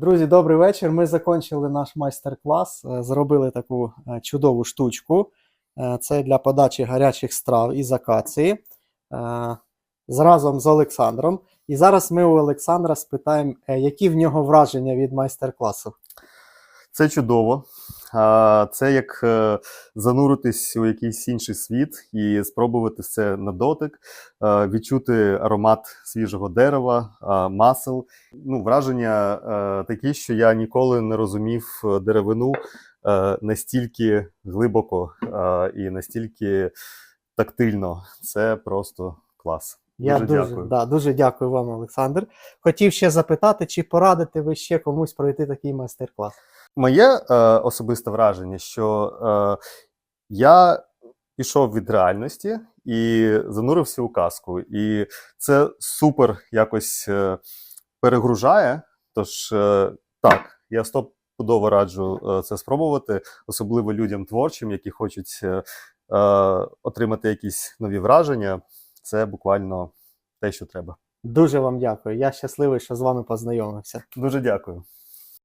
Друзі, добрий вечір. Ми закінчили наш майстер-клас. е, Зробили таку е, чудову штучку. Е, Це для подачі гарячих страв із акації. Разом з Олександром. І зараз ми у Олександра спитаємо, які в нього враження від майстер-класу. Це чудово. А, Це як е, зануритись у якийсь інший світ і спробувати все на дотик, е, відчути аромат свіжого дерева, масел. Ну, враження е, такі, що я ніколи не розумів деревину настільки глибоко і настільки тактильно. Це просто клас. Я Дуже дуже, дякую. Да, дуже дякую вам, Олександр. Хотів ще запитати, чи порадите ви ще комусь пройти такий майстер-клас? Моє е, особисте враження, що е, я пішов від реальності і занурився у казку. І це супер якось е, перегружає. Тож, е, так, я стопудово раджу е, це спробувати, особливо людям творчим, які хочуть е, е, отримати якісь нові враження. Це буквально те, що треба. Дуже вам дякую. Я щасливий, що з вами познайомився. Дуже дякую.